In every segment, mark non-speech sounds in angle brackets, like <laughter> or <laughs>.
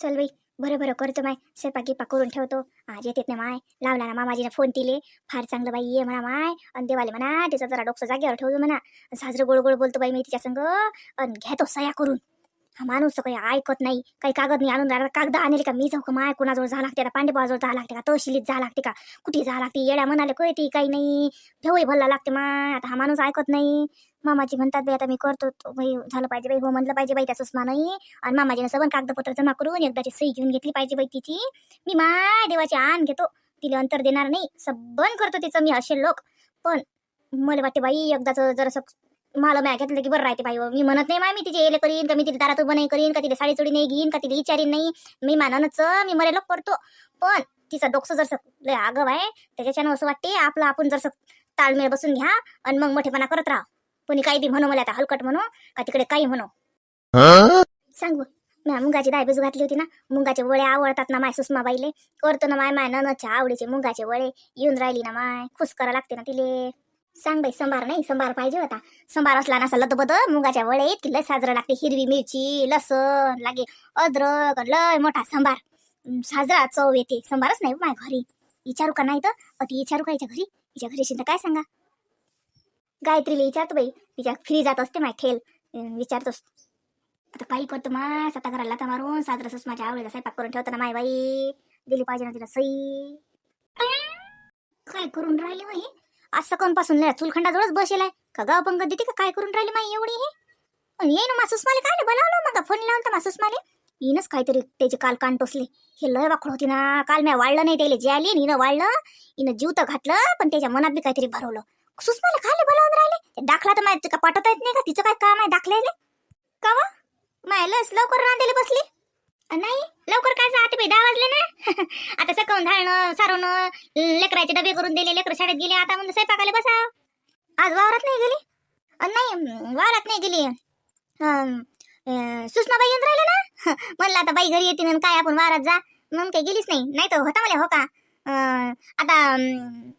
चल बाई बरं बरं करतो माय. स्वयंपाक गिपाक करून ठेवतो. आज येतेत ना माय. लावला ना मामाजीने फोन दिले फार चांगलं बाई ये म्हणा माय. आणि देवाले म्हणा तिचा जरा डोकं जागेवर ठेवतो म्हणा. साजरं गोड गोड बोलतो बाई मी तिच्या संग. आणि घेतो सया करून. हा माणूस तर काही ऐकत नाही काही कागद नाही आणून राहिला. कागद आणले का? मी जाऊ का? माय कोणाजवळ जा लागते का? पांडेबाजवळ जा लागते का? तहशिलीत जा लागते का? कुठे जा लागते? येड्या म्हणाले कळते काही नाही. ठेवही भरला लागते माय आता हा माणूस ऐकत नाही. मामाजी म्हणतात बाई आता मी करतो भाई बाई झालं पाहिजे बाई. हो म्हणलं पाहिजे बाई त्याचं सुषमा नाही. आणि मामाजीने सगळं कागदपत्र जमा करून एकदाची सही घेऊन घेतली पाहिजे बाई तिची. मी माय देवाची आण घेतो. तिला अंतर देणार नाही. सबन करतो तिचं मी असे लोक. पण मला वाटते बाई एकदाच जरासं मला मॅ घेतलं की बरं राहते बाई हो. मी म्हणत नाही माय मी तिचे येले करीन का मी तिला दारात नाही करीन का तिला साडी चोडी नाही घेईन का तिला विचारीन नाही. मी माननच मी मरेल करतो पण तिचा डोकसं जर लय आगव आहे त्याच्यानं असं वाटते आपलं आपण जर ताळमेळ बसून घ्या आणि मग मोठेपणा करत राहा. कोणी काही बी म्हणू मला आता हलकट म्हणू का तिकडे काही म्हणू. सांग मी मुंगाची दायबीज घातली होती ना मुंगाचे वळे आवडतात ना माय सुषमाबाईले. करतो ना माय माय ननच्या आवडीचे मुंगाचे वळे येऊन राहिली ना माय खुश करा लागते ना तिले. सांग बाई संभार नाही संभार पाहिजे होता. संभार असला ना बदल मुगाच्या वळे की लय साजरं लागते हिरवी मिरची लसण लागे अद्रक लय मोठा संभार साजरा चव येते. संभारच नाही हो माझ्या घरी. विचारू का नाही तर? अति विचारू का हिच्या घरी? हिच्या घरी शिंदा काय सांगा? गायत्रीला विचारतो बाई. तिच्या फ्री जात असते माय ठेल. विचारतो. विचारतोस आता काही करतो माय स्वतः घराला लाथा मारून साजरा माझ्या आवडीचा स्वयंपाक करून ठेवतो ना माय बाई. दिली पाहिजे ना तिला सई. काय करून राहिली माई आज सकाळपासून चुलखंडाजवळच बसेल आहे. का गाव पंगत देते का काय करून राहिली माई एवढी हे? ये ना मासूस माले काय बोलावलं मग. फोन लावून तर मासूस माले हिनच काहीतरी त्याचे काल कान टोसले हे लय वाकड होती ना. काल मी वाढलं नाही त्याला जे आली हिनं वाढलं हिनं जीव तर घातलं पण त्याच्या मनात बी काहीतरी भरवलं. सुषमाला खाले बोलावून राहिले? दाखला तर माझ्या का पाठवता येत नाही का? तिचं काय काम आहे दाखल्याले? का वा? माय लस लवकर रांधायला बसली. नाही लवकर काय जात बाई? दहा वाजले ना? <laughs> आता सकाळून धाळणं सारवणं लेकराचे डबे करून दिले लेकर शाळेत गेले आता म्हणजे स्वयंपाकाला बसा आज वावरात नाही गेली? नाही वावरात नाही गेली. सुषमाबाई येऊन राहिले ना? <laughs> म्हणलं आता बाई घरी येते काय आपण वावरात जा? म्हणून काही गेलीच नाही. नाही तर होता मला हो का? आता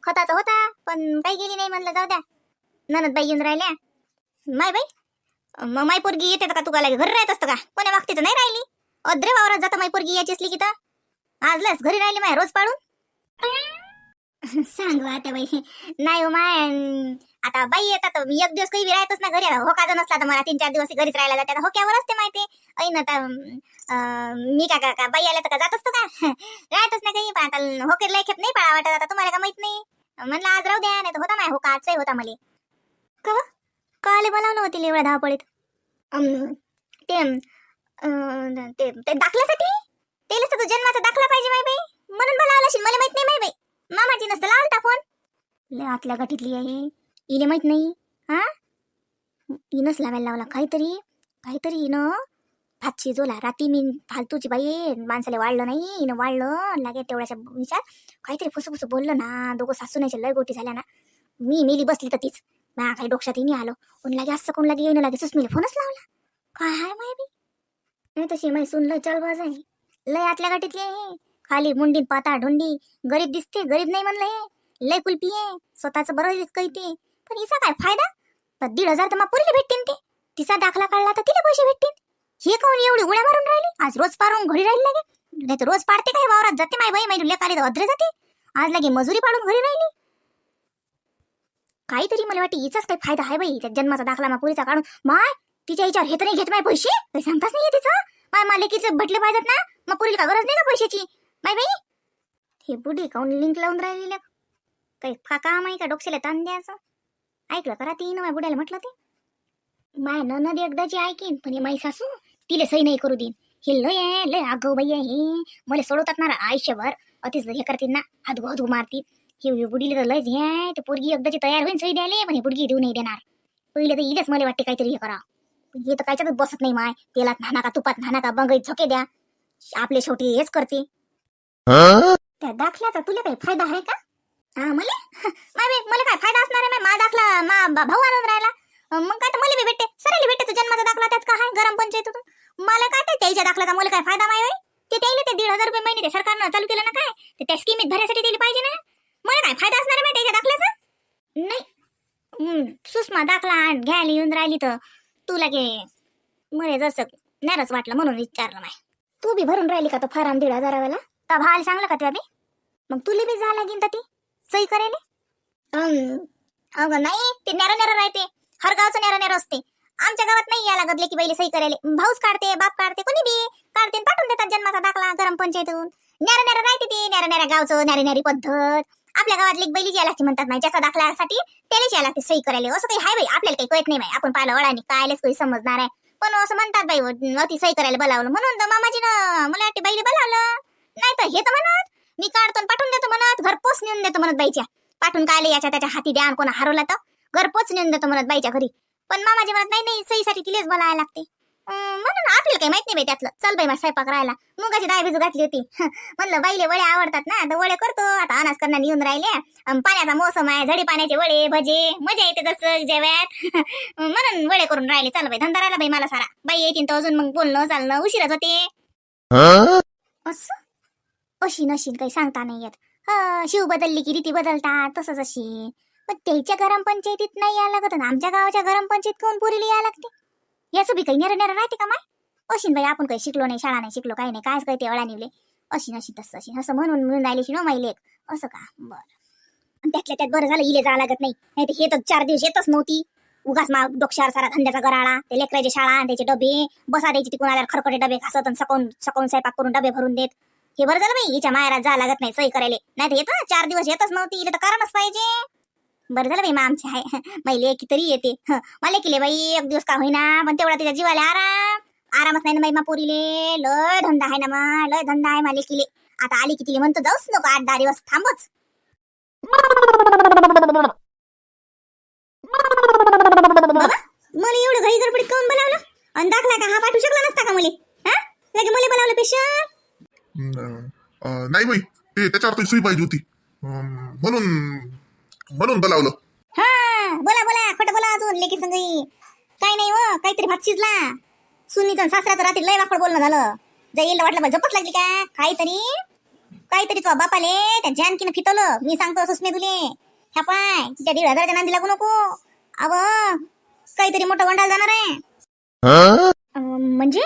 खताचा होता पण काही गेली नाही म्हणलं जाऊ द्या. ननद बाई येऊन राहिल्या. माय बाई मग माय पोरगी येते का तुका का लागे? घरी राहत असतं का? कोण्या वागते तर नाही राहिली. अद्रे वावरात जाता माय पोरगी याची असली की तर? आज लस घरी राहिली माय रोज पाडून <laughs> सांग आता बाई. नाही हो माय. आता बाई येतात. मी एक दिवस काही बी राहतच ना घरी. आता होका नसला तर मला तीन चार दिवस घरीच राहायला जाते हो होक्यावर असते माहिती ऐन आता मी का का बाई आल्या तर का जात असतो का? <laughs> राहतच नाही काही. पण आता होकेर लय खेप नाही पाळा वाटत. आता तुम्हाला का माहीत नाही? म्हणलं आज राहू द्या. नाही तर होता माय होका आजचाही होता मला. का काले बोलावलं होती एवढ्या धावपळीत. ते अं, ते ते दाखल्यासाठी? तेलच तर तो जन्माचा दाखला पाहिजे माय बाई. म्हणून मला असेल मला माहीत नाही माय बाई. मामाची नसतं लावलता फोन लय आतल्या गाठीतली आहे. इले माहीत नाही हा? इनच लावायला लावला काहीतरी काहीतरी इनं. भात शिजवला राती मी फालतूची बाई माणसाला वाढलं नाही इनं वाढलं लागे तेवढ्याच्या विचार. काहीतरी फुसू फुसू बोललं ना दोघं सासूनाच्या लय गोटी झाल्या ना. मी मेली बसली तर तीच. ना काही डोक्षात नाही आलो. कोण लागे असं कोण लागे येणं लागे सुस्मीला फोनच लावला. काय हाय माय बी नाही तशी माय सुन लय चालबाज आहे लय आतल्या गाठीतली आहे खाली मुंडीत पाता ढोंडी गरीब दिसते गरीब नाही म्हणलं हे लय कुलपी आहे स्वतःच बरं कळते पण हिचा काय फायदा पण दीड हजार तर मग पुरीला भेटतील ते तिचा दाखला काढला तर तिला पैसे भेटतील हे कोण एवढी उड्या मारून राहिली आज रोज पारून घरी राहिली लागे नाही तर रोज पाडते काय वावरात जाते माय बाई माई लेकाले अद्रे जाते आज लागे मजुरी पाडून घरी राहिली काहीतरी मला वाटते हिचाच काही फायदा आहे बाई त्या जन्माचा दाखला मग पुरीचा काढून माय तिच्या हिच्यावर हे तर नाही घेत माय पैसे. काही सांगताच नाही तिचं माय मालिकीचे भटले पाहिजेत ना मग पुरीला का गरज नाही का पैशाची? माय बाई हे बुडी काऊन लिंक लावून राहिलेलं काही का काम आहे का डोक्याला ताण द्यायचं? ऐकलं करा ती माय बुड्याला म्हटलं ते? माय ननद एकदाची ऐकीन पण हे माई सासू तिले सही नाही करू देईन. हे लय आहे लय आगाऊ बाई आहे हे. मला सोडवतात ना आयुष्यभर. अतिच हे करतील ना हातगो हातगो मारतील. हे बुडीला तर लयच हे ते पोरगी एकदाची तयार होईन सही द्यायला पण हे बुडगी देऊ नाही देणार. पहिले तर इलेच मला वाटते काहीतरी हे करा. हे तर कायच्यातच बसत नाही माय. तेलात नाना का तुपात नाना का बंगईत झोके द्या. आपले शेवटी हेच करते. त्या दाखल्याचा तुला काही फायदा आहे का? हा मला? मला काय फायदा असणार आहे माय? मा दाखला मा भाऊ आणून राहिला. मग काय तर मला भेटते. सरायला भेटते तो जन्माचा दाखला त्यात काय गरम पंचायतीतून? मला काय त्याच्या दाखल्याचा मला काय फायदा माय? ते त्याला ते दीड हजार रुपये महिने ते सरकारनं चालू केलं ना काय? ते त्या स्कीमीत भरायसाठी त्याला पाहिजे ना? मला काय फायदा असणार आहे माय त्याच्या दाखल्याचा? नाही. सुषमा दाखला आण घ्यायला येऊन राहिली तर. तुला गे मला जसं नाराज वाटलं म्हणून विचारलं माय. तू बी भरून राहिली का तो फॉर्म दीड हजारावाला का भाल सांगलं का त्या बी? मग तुला बी जा लागेन तर ती? सही करायला अं, अगं नाही ते नेरा नेरा राहते. हर गावचं नेरा नेरा असते. आमच्या गावात नाही या लागत की पहिले सही करायला भाऊच काढते बाप काढते कोणी बी काढते पाठवून देतात जन्माचा दाखला गरम पंचायतून नेरा नेरा राहते ते नेरा नेरा गावचं नेरा नेरी पद्धत. आपल्या गावात लेक बैलीच या लागते म्हणतात नाही ज्याचा दाखल्यासाठी त्यालाच या लागते सही करायला. असं काही हाय बाई? आपल्याला काही कळत नाही बाई. आपण पाहिलं वळाने कायलाच काही समजणार आहे. पण असं म्हणतात बाई अति सही करायला बोलावलं. म्हणून तर मामाजीनं मला वाटते बाईला बोलावलं. नाही तर हे तर म्हणत मी काढतो पाठवून देतो म्हणत घरपोच नेऊन देतो म्हणत बाईच्या. पाठवून कायले याच्या त्याच्या हाती द्या आणि कोणा हरवला तर घरपोच नेऊन देतो म्हणत बाईच्या घरी. पण मामाजी म्हणत नाही नाही सहीसाठी तिलेच बोलायला लागते. म्हणून आपल्याला काही माहीत नाही बाई त्यातलं. चल बाई माझा स्वयंपाक राहिला मुगाची डाळ भिजू घातली होती. <laughs> म्हणलं बाईले वडे आवडतात ना तर वडे करतो. आता अनाज करणार येऊन राहिले. पाण्याचा मोसम आहे झडी पाण्याचे वडे भजे मजा येते जसं जेव्यात. <laughs> म्हणून वडे करून राहिले. चल बाई धंदा राहिला बाई मला सारा. बाई येतील तर अजून मग बोलणं चालणं उशिराच होते. असं? अशी नशीन काही सांगता नाही येत. शिव बदलली की रीती बदलतात तसंच अशी. पण त्याच्या ग्रामपंचायतीत नाही यायला लागत. आणि आमच्या गावाच्या ग्रामपंचायतीत कोण पुरीला यायला लागते? याचं बी काही नेर नेर राहते का माय? अशीन बाई आपण काही शिकलो नाही शाळा नाही शिकलो काही नाही कायच काही ते अळा निवले. अशी नशी तसं अशी असं म्हणून मिळून राहिली की नो हो माई असं का? बरं. त्यातल्या त्यात बरं झालं इले जावं लागत नाही. नाही हे तर चार दिवस येतच नव्हती. उगाच मा डोक्षार सारा धंद्याचा गराळा ते लेकराचे शाळा आणि त्याचे डबे बसा द्यायची तिकडून आल्यावर खरकटे डबे खासत आणि सकाळून स्वयंपाक करून डबे भरून देत. हे बरं झालं बाई हिच्या मायरात जा लागत नाही सही करायला. नाही तर येतं चार दिवस येतच नव्हती इले तर करायलाच पाहिजे. बरं झालं बाई मग आमची <laughs> आहे मैले तरी येते. मला केले बाई एक दिवस का होईना पण तेवढा तिच्या जीवाला आराम. आरामच नाही ना बाई मा पोरीले. लय धंदा आहे ना मा लय धंदा आहे मला केले. आता आली की म्हणतो जाऊच नको आठ दहा दिवस थांबच. मला एवढं घरी गडबडीत काऊन बोलावलं? आणि दाखला का हा पाठवू शकला नसता का मुली? हा? लगे मला बोलावलं पेशा नाही बाई ते त्याच्यावर सुई पाहिजे होती. म्हणून म्हणून बोलावलं. हा बोला बोला खोटं बोला अजून लेकी संगई. काही नाही हो काहीतरी भात शिजला. सुनीचं सासऱ्याचं रात्री लय वाकड बोलणं झालं. जाईल वाटलं बा झपच लागली का? काहीतरी काहीतरी तो बापाले त्या जानकीनं फितवलं मी सांगतो सुस्मे तुले ह्या पाय तिच्या दीड हजारच्या नांदी लागू नको. अव काहीतरी मोठं वंडाल जाणार आहे. अं, म्हणजे?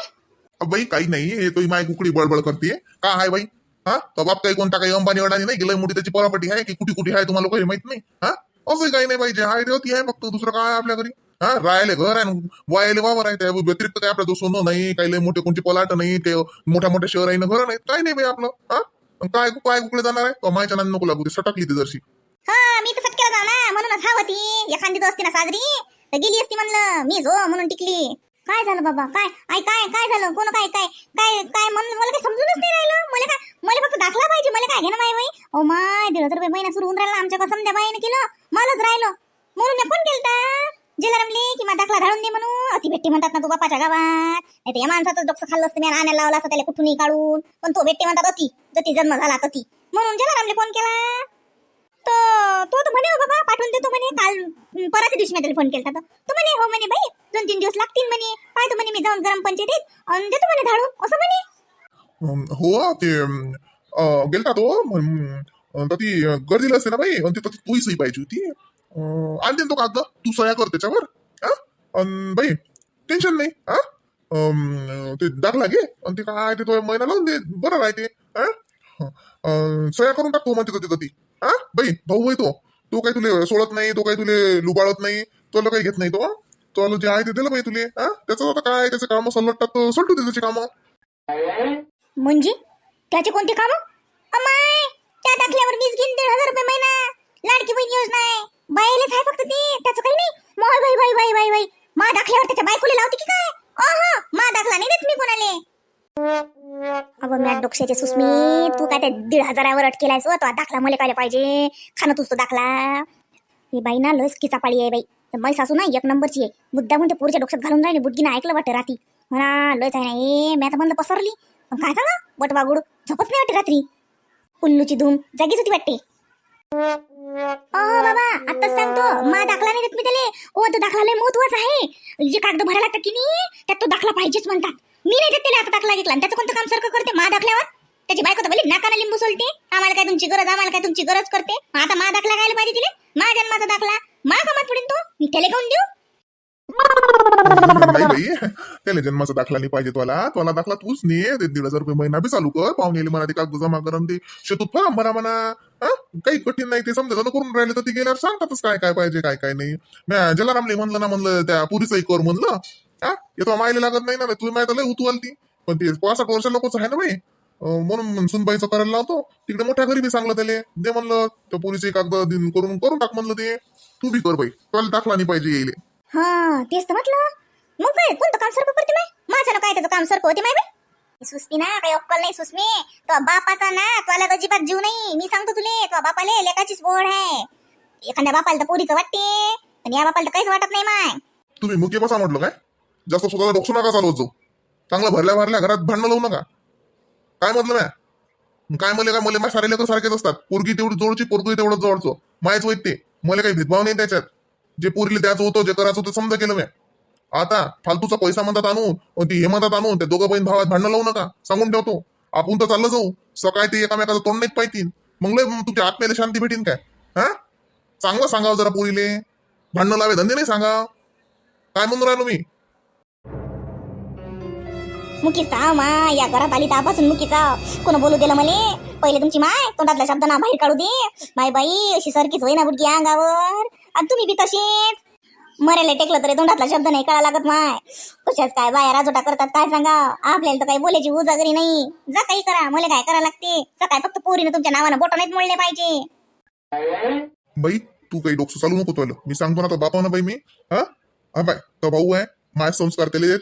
बाई काही नाही हे तो माय कुकडी बळबळ करते का आहे बाई? हा? तो बाप काही कोणता काही अंबानी अडाणी नाही गेलं मोठी त्याची प्रॉपर्टी आहे की कुठे कुठे आहे तुम्हाला काही माहीत नाही हा? असं काही नाही पाहिजे आहे देवती आहे फक्त दुसरं काय आपल्या घरी? हा? राहिले घर आहे वायले वावर आहे त्या व्यतिरिक्त काय आपल्या सोनं नाही काही लय मोठे कोणते पलाट नाही ते मोठ्या मोठ्या शहर आहे ना घर नाही काही नाही बाई आपलं हा? काय काय कुठे जाणार आहे? तो मायच्या नांद नको लागू सटकली ती जरशी. हा मी तर फटक्याला जाऊ ना म्हणूनच हा होती एखादी असती ना साजरी गेली असती म्हणलं मी झो म्हणून टिकली. काय झालं बाबा? काय? आई काय? काय झालं? कोण? काय? काय? काय? काय? म्हणलं मला काही समजूनच नाही राहिलं. मला काय मला फक्त दाखला पाहिजे. मला काय घेणं माय बाई? ओ माय दीड हजार रुपये महिना सुरू होऊन राहिला. आमच्या कसम त्या बाईने केलं. मलाच राहिलं. म्हणून मी फोन केलता. जेला रमली की मला दाखला धाडून दे म्हणून. अति भेटी म्हणतात ना तू बापाच्या गावात. नाही तर या माणसाचं डोकं खाल्लं असतं. मी आणायला लावला असतं त्याला कुठूनही काढून. पण तो भेटी म्हणतात अति. जती जन्म झाला तती. म्हणून जेला रमले फोन केला. तर तो तर म्हणे बाबा पाठवून देतो म्हणे. काल अं, पराच्या दिवशी मी त्याला फोन केला तर. तो म्हणे हो म्हणे बाई दोन तीन दिवस लागतील म्हणे. पाहतो म्हणे मी जाऊन ग्राम पंचायतीत आणि देतो म्हणे धाडून असं म्हणे. हो ते गेलता तो तर ती गर्दीला असते ना बाई आणि तिथं तूही सही पाहिजे होती. आणते ना तो कागद तू सह्या कर त्याच्यावर हा बाई टेन्शन नाही हा ते दाखला घे आणि ते काय ते तो महिना लावून दे बरं राहते हा सह्या करून टाक म्हणते तिथं ती. हा? बाई भाऊ आहे तो. तो काही तुले सोडत नाही तो काही तुले लुबाळत नाही तुला काही घेत नाही तो तुला जे आहे ते दिलं बाई तुले हा? त्याचं आता काय त्याचे काम सल्लट सोडतो दे त्याची कामं. म्हणजे? त्याचे कोणते काम? अमाय त्या दाखल्यावर वीस घेईन दीड हजार रुपये महिना. लाडकी बहीण योजना आहे. बायलेच आहे फक्त ती. त्याचं काही नाही. मोय बाई बाई बाई बाई बाई. मा दाखल्यावर त्याच्या बायकोले लावते की काय? अह मा दाखला नाही देत मी कोणाला. अगं मॅट डोक्षाचे सुस्मी तू काय त्या दीड हजारावर अटकेलायस? तो दाखला मला काय पाहिजे. खाणं तुझं तो दाखला. ही बाई ना लस की चापाळी आहे बाई. तर मै सासू ना एक नंबरची आहे. मुद्दा म्हणते पोरच्या डोक्यात घालून राहिली बुटगीनं ऐकलं वाटतं रात्री. म्हणा लस आहे ना ए मी आता म्हणलं पसरली. पण काय सांगा बटवागुड झोपच नाही वाटते रात्री. उल्लूची धूम. जागीच होती वाटते. अहो बाबा आताच सांगतो. मा दाखला नाही देत मी त्याले. ओ तो दाखला लय महत्त्वाचा आहे. जे कागद भरायला लागतात की नाही त्यात तो दाखला पाहिजेच म्हणतात. मी नाही देत त्याला आता दाखला घेतला आणि त्याचं कोणतं काम सारखं करते? मा दाखल्यावर त्याची बायको तर बोली नाकाला लिंबू सोलते. आम्हाला काय तुमची गरज आम्हाला काय तुमची गरज करते? आता मा दाखला घ्यायला पाहिजे तिने? मा जन्माचा दाखला मा कामात पडेल तो? मी त्याला काऊन देऊ? नाही बाई त्याला जन्माचा दाखला नाही पाहिजे तुला. तुला दाखला तूच नाही ते दीड हजार रुपये महिना बी चालू कर. पाहुणे म्हणा ते कागद जमा करून ते शेतूत फॉर्म म्हणा. म्हणा काही कठीण नाही ते समजा करून राहिले तर ती गेल्यावर सांगतातच काय काय पाहिजे काय काय नाही. जलारामले म्हणलं ना म्हणलं त्या पुरीचंही कर म्हणलं. हा? येतो मायला लागत नाही ना तुम्ही माहिती लय उतू आलती. पण ते पासष्ट वर्ष लोकच आहे ना बाई? म्हणून सुनबाईचं करायला लावतो. तिकडे मोठ्या घरी बी सांगलं त्याले. दे म्हणलं त्या पोरीचे कागद दिन करून करून टाक म्हणलं ते. तू बी कर बाई. तुला दाखला नाही पाहिजे येईल हा तेच तर म्हटलं. मग काय कोणतं काम सरकं करते माय माझ्यानं काय त्याचं काम सरकं होते माय बे सुस्मी ना काही अक्कल नाही सुस्मी. तो बापाचा ना तुला अजिबात जीव नाही. मी सांगतो तुले तो बापाले लेकाचीच बोड आहे. एखाद्या बापाला तर पोरीचं वाटते. पण या बापाला तर काहीच वाटत नाही माय. तुम्ही मुके बसा म्हटलं काय? जास्त स्वतःला डोकसू नका चालवत जाऊ चांगलं भरल्या भरल्या घरात भांडणं लावू नका. काय म्हटलं मॅ काय म्हणले का मला माझ्या सारे लेकर सारखेच असतात. पोरगी तेवढी जोडची पोरगी तेवढं जोडचो. मायच वैत ते. मला काही भेदभाव नाही त्याच्यात. जे पोरीले द्यायचं होतं जे करायचं होतं समजा केलं म्या आता फालतूचा पैसा म्हणतात आणून ती हे म्हणतात आणून ते दोघं बहीण भावात भांडणं लावू नका. सांगून ठेवतो. आपण तर चाललं जाऊ. सकाळी ते एकामेकाचं तोंड नाही पाहिजे मग लय मग तुमच्या आत्म्याला शांती भेटीन काय? हा? चांगलं सांगावं जरा पोरीले. भांडणं लावे धंदे नाही सांगा काय म्हणून राहिलो मी? मुकी चाव मा या घरात आली तापासून मुकीचा. कोण बोलू दिलं मले? पहिले तुमची माय तोंडातल्या ना बाहेर काढू दे. माय बाई अशी सारखीच होईना बुडकी अंगावर. आणि तुम्ही बी तशीच. मरायला टेकलं तरी तोंडातला शब्द नाही कळा लागत माय. कशाच काय बाया राजोटा करतात काय सांगा? आपल्याला तर काही बोलायची उजागरी नाही. जा काही करा मला काय करा लागते? सकाळ फक्त पोरीनं तुमच्या नावानं बोट नाहीत मोडले पाहिजे. बाई तू काही डोकं चालू नको तुला मी सांगतो ना तो बापा ना बाई मी. हा? हा बाय तो भाऊ आहे. माय संस्कार त्याला देत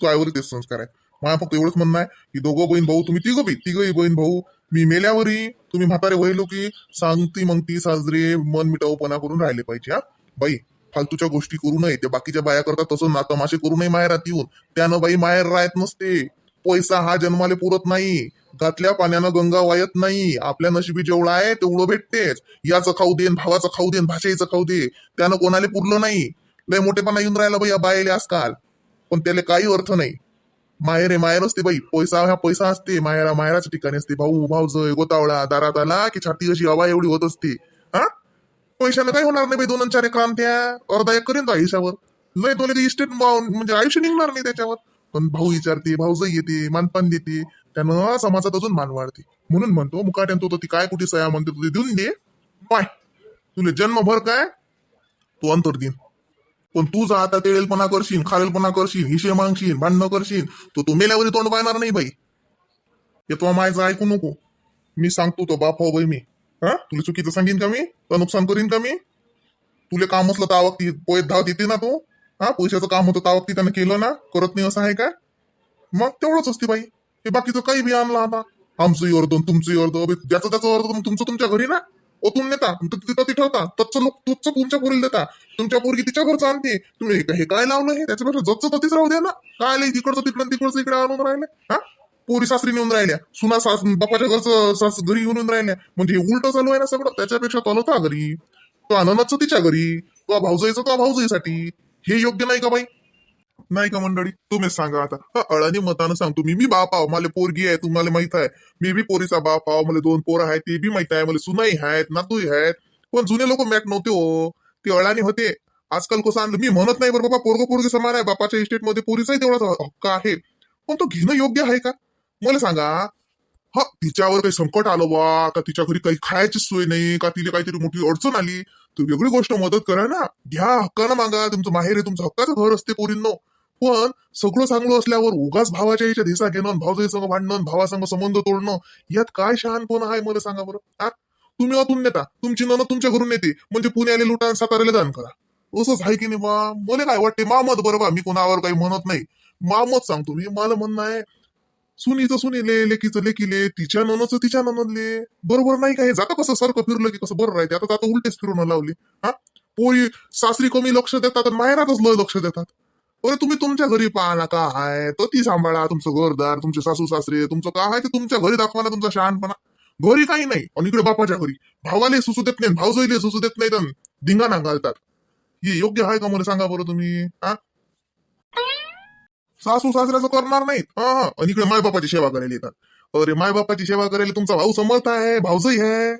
तू आईवर तेच संस्कार आहे. मला फक्त एवढंच म्हणणं आहे की दोघं बहीण भाऊ तुम्ही तिघं बी तिघही बहीण भाऊ मी मेल्यावरही तुम्ही म्हातारे वहिलो की सांगती मग ती साजरे मन मिटावपणा करून राहिले पाहिजे हा. बाई फालतूच्या गोष्टी करू नये. ते बाकीच्या बाया करतात तसं ना तमाशे करू नये माहेरात येऊन. त्यानं बाई माहेर राहत नसते. पैसा हा जन्माले पुरत नाही. घातल्या पाण्यानं गंगा वायत नाही. आपल्या नशिबी जेवढं आहे तेवढं भेटतेच. याचं खाऊ देन भावाचं खाऊ देन भाषेचं खाऊ दे. त्यानं कोणाला पुरलं नाही. लय मोठेपणा येऊन राहिला बाई या बायले आजकाल. पण त्याला काही अर्थ नाही. माहेर आहे माहेर असते बाई. पैसा हा पैसा असते. माहेरा माहेराच्या ठिकाणी असते. भाऊ भाऊजय गोतावळा दारात आला की छाती अशी हवा एवढी होत असते. हा? पैशानं काही होणार नाही बाई दोन आणि चार क्रांत्या अर्धा एक करेन तो आयुष्यावर लय तुला इस्टेट म्हणजे आयुष्य निघणार नाही त्याच्यावर. पण भाऊ विचारते भाऊजय येते मानपान देते. त्यानं समाजात अजून मान वाढते. म्हणून म्हणतो मुकाट्यान तो ती काय कुठे सया म्हणते तू देऊन दे. पाय. तुला जन्मभर काय? तू अंतर देईन पण तू जा आता तेळेलपणा करशील खारेलपणा करशील हिशे मागशील भांडणं करशील तो तू मेल्यावरी तोंड पाहणार नाही बाई. हे तो मायचं ऐकू नको. मी सांगतो तो बाप हो बाई मी. हा? तुला चुकीचं सांगेन का मी? तर नुकसान करीन का मी? तुले काम असलं तर ती पोयत धाव देते ना तू. हा? पैशाचं काम होतं तावक्ती त्यानं केलं ना? करत नाही असं आहे का? मग तेवढंच असते बाई. हे बाकीचं काही बी आणलं आता. आमचंही अर्ध तुमचं अर्ध. ज्याचं त्याचं अर्ध तुमचं तुमच्या घरी ना? ओतून नेता तिथं ती ठेवता. तच्च लोक तुझचं तुमच्या पोरीला देता. तुमच्या पोरगी तिच्या घरचं आणते. तुम्ही हे हे काय लावलं हे? त्याच्यापेक्षा जतचं ततीच राहू द्या ना. काय लय तिकडचं तिकडं तिकडचं इकडे आणून राहिले? हा? पोरी सासरी नेऊन राहिल्या. सुना सास बापाच्या घरचं सास घरी येऊन राहिल्या. म्हणजे हे उलट चालू आहे ना सगळं. त्याच्यापेक्षा तो होता घरी. तो आनंदाचं तिच्या घरी. तो भाऊजाईचा तो भाऊजाईसाठी. हे योग्य नाही का बाई? नाही का मंडळी? तुम्हीच सांगा आता. अळानी मतानं सांगतो मी. मी बाप आहो. मला पोरगी आहे तुम्हाला माहीत आहे. मी बी पोरीचा बाप आहो. मला दोन पोरं आहेत ते बी माहीत आहे. मला सुनाई आहेत नातूही आहेत. पण जुने लोक मॅट नव्हते हो. ते अळानी होते. आजकाल कसं आणलं? मी म्हणत नाही बरं बाबा पोरग पोरगी समान आहे. बापाच्या इस्टेटमध्ये पोरीचाही तेवढाच हक्क आहे. पण तो घेणं योग्य आहे का? मला सांगा. हा तिच्यावर काही संकट आलं बा? का तिच्या घरी काही खायची सोय नाही? का तिला काहीतरी मोठी अडचण आली? तर वेगळी गोष्ट मदत करा ना. घ्या हक्कानं मागा. तुमचं माहेर आहे तुमचं हक्काचं घर असते पोरींनो. पण सगळं चांगलं असल्यावर उगाच भावाच्या याच्या दिसा घेणं भावजाई संग भांडणं भावासंग संबंध तोडणं यात काय शहाणपण आहे मला सांगा बरं? आ? तुम्ही अतून नेता. तुमची नन तुमच्या घरून येते म्हणजे पुण्याला लुटा साताऱ्याला दान करा. असंच आहे की नाही बा? मला काय वाटते मामत बरोबर बा. मी कोणावर काही म्हणत नाही. मामत सांगतो मी मला म्हणणं आहे सुनीचं सुनीले लेकीचं लेकीले तिच्या ननचं तिच्या ननदले बरोबर नाही काय हे जातं कसं? सारखं फिरलं की कसं? बरं राहते. आता जातं उलटेच फिरून लावली हा? पोरी सासरी कमी लक्ष देतात आणि माहेरातच लय लक्ष देतात. अरे तुम्ही तुमच्या घरी पाहा ना का आहे. तर ती सांभाळा तुमचं घरदार तुमचे सासू सासरे तुमचं का आहे ते तुमच्या घरी दाखवा ना तुमचा शहाणपणा. घरी काही नाही आणि इकडे बापाच्या घरी. भावाले सुसू देत नाही भाऊजईले सुसू देत नाही तर धिंगाणा घालतात. हे योग्य आहे का मला सांगा बरं तुम्ही हा? सासू सासऱ्याचं करणार नाहीत. हा हा. आणि इकडे मायबापाची सेवा करायला येतात. अरे मायबापाची सेवा करायला तुमचा भाऊ समर्थ आहे भाऊजही आहे.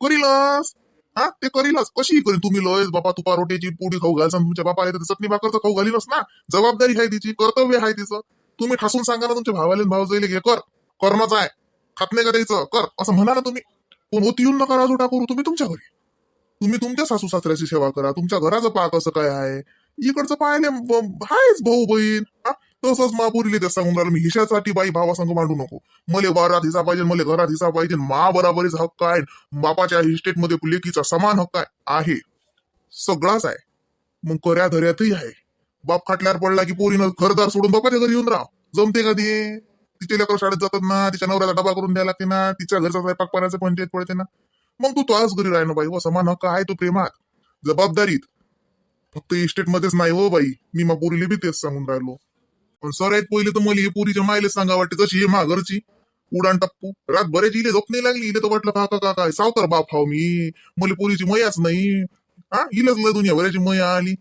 करीलच हा? ते करीलच. कशी करील? तुम्ही लयच बापा तुपा रोटीची पोडी खाऊ घालसान. तुमच्या बापाला तर चटणी भाकरचं खाऊ घालीलच ना. जबाबदारी आहे तिची कर्तव्य आहे तिचं. तुम्ही ठासून सांगा ना तुमच्या भावाले भाऊ जाईल हे कर करणंच आहे. खात नाही का द्यायचं कर. असं म्हणा ना तुम्ही. पण होती येऊन नका राजू करू तुम्ही तुमच्या घरी. तुम्ही तुमच्या सासू सासऱ्याची सेवा करा. तुमच्या घराचं पा कसं काय आहे? इकडचं पायाने आहेच भाऊ बहीण. हा? तसंच महापुरीले त्या सांगून राहिलं मी हिशासाठी बाई भावा संग मांडू नको. मले घरात हिसा पाहिजे मले घरात हिसा पाहिजे मा बराबरीच हक्क आहे बापाच्या इस्टेटमध्ये लेकीचा समान हक्क आहे आहे. सगळाच आहे. मग कर्या धऱ्यातही आहे. बाप खाटल्यावर पडला की पोरीनं घरदार सोडून बापाच्या घरी येऊन राह जमते का ते? तिचे लेकर शाळेत जातात ना तिच्या नवऱ्याचा डबा करून द्यायला लागते ना तिच्या घरचा स्वयंपाक पाण्याचं पंचायत पडते ना. मग तू तोच घरी राह ना बाई व समान हक्क आहे तू प्रेमात. जबाबदारीत. फक्त इस्टेटमध्येच नाही हो बाई. मी मग पोरीले बी तेच सांगून राहिलो. पण सर आहेत पहिले तर मला हे पोरीच्या मायले सांगा वाटते जशी हे माघरची. उडान टप्पू. रात बरेच इले झोप नाही लागली. इले तर वाटलं काका काका सावतर बाप हाव मी. मला पोरीची मयाच नाही. हा? इलच लय दुनिया भराची मया आली.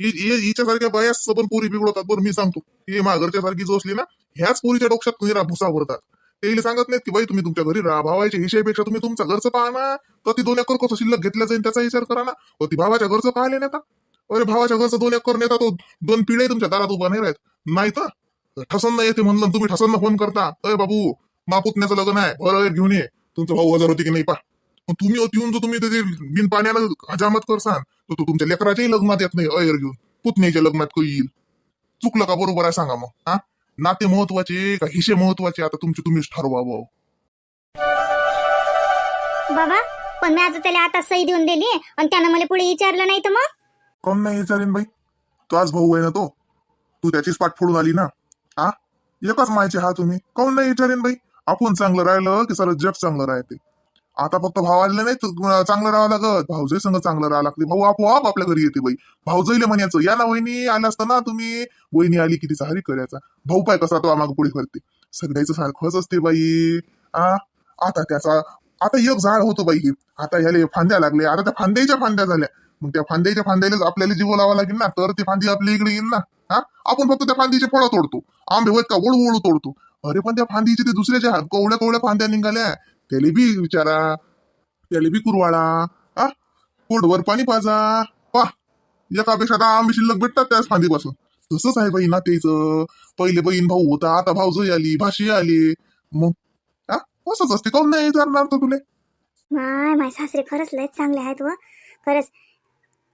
हिच्यासारख्या बायाच पण पोरी बिघडवतात बरं मी सांगतो. हे माघरच्या सारखी जो असली ना ह्याच पोरीच्या डोक्यात निरा भुसा भरतात ते इले सांगत नाहीत की बाई तुम्ही तुमच्या घरी राहा भावाच्या हिशेपेक्षा तुम्ही तुमचा घरचं पाहा ना. तर ती दोन एकर कसं शिल्लक घेतल्या जाईल त्याचा विचार करा ना. तर ती भावाच्या घरचं पाहिले नेता अरे भावाच्या घरचं दोन एकर नेता तो दोन पिढे तुमच्या दारात उभा नाही राहत. नाही तर? ठसन येते म्हणलं तुम्ही ठसन फोन करता. अरे बाबू मापुतण्याचं लग्न आहे. बरं घेऊन ये. तुमचं भाऊ हजार होती की नाही पा तुम्ही येऊन जो तुम्ही त्याचे बिन पाण्यानं हजामत करसान तर तो तुमच्या लेकराच्याही लग्नात येत नाही. अयर घेऊन. पुतण्याच्या लग्नात येईल? चुकलं का? बरोबर आहे सांगा मग. हा? नाते महत्त्वाचे का हिशे महत्त्वाचे आता तुमचे तुम्हीच ठरवा भाऊ बाबा पण मी आता त्याला आता सही देऊन दिली आणि त्यानं मला पुढे विचारलं नाही तर मग? कौन नाही विचारेन बाई? आज भाऊ आहे ना तो. तू त्याचीच पाठ फोडून आली ना. हा? एकच मायचे हा तुम्ही. काऊन नाही विचारेन बाई? आपण चांगलं राहिलं की सर जग चांगलं राहते. आता फक्त भावाला नाही तर चांगलं राहावं लागत. भाऊजाई संग चांगलं राहावं लागते. भाऊ आपोआप आपल्या घरी येते बाई. भाऊजाईला म्हणायचं या ना वहिनी आल्या असताना तुम्ही. वहिनी आली की तिचा हरी करायचा. भाऊ पाय कसा तो आम्हाला पुढे करते सगळ्याचं सारखंच असते बाई. आ? आता त्याचा आता एक झाड होतो बाई आता ह्याला फांद्या लागले. आता त्या फांद्याच्या फांद्या झाल्या. मग त्या फांद्याच्या फांद्यालाच आपल्याला जीव लावा लागेल ना. तर ती फांदी आपल्या इकडे येईल ना. हा? आपण फक्त त्या फांदीचे फळं तोडतो. आंबे होत का? वळू वळू तोडतो. अरे पण त्या फांदीचे ते दुसऱ्याच्या हात कवड्या कवड्या फांद्या निघाल्या. त्याला बी विचारा. त्याला बी कुरवाळा. हा? पोटभर पाणी पाजा. पा. एकापेक्षा आता आंबे शिल्लक भेटतात त्याच फांदीपासून. तसंच आहे बाई नातेचं पहिले बहीण भाऊ होता आता भाऊजही आली भाषी आली. मग? हा? असंच असते. काऊन नाही विचारणार तो तुले? माय माय सासरे खरंच लयच चांगले आहेत व. खरंच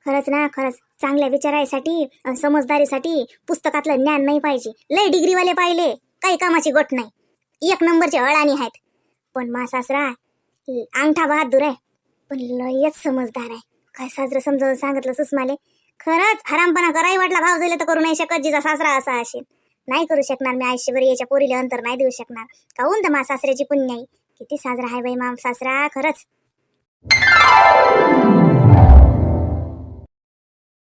खरंच ना खरंच. चांगल्या विचारायसाठी आणि समजदारीसाठी पुस्तकातलं ज्ञान नाही पाहिजे. लय डिग्रीवाले पाहिले काही कामाची गोट नाही. एक नंबरचे अळाणी आहेत. पण मा सासरा अंगठा बहादूर आहे. पण लयच समजदार आहे. काय साजरं समजावून सांगितलं सुषमाले? खरंच हरामपणा कराही वाटला भाव झाले तर करू नाही शकत जिचा सासरा असा असेल. नाही करू शकणार मी आयुष्यभर याच्या पोरीला अंतर नाही देऊ शकणार. काहून तर मा सासऱ्याची पुण्याई? किती साजरा आहे बाई माम सासरा खरंच.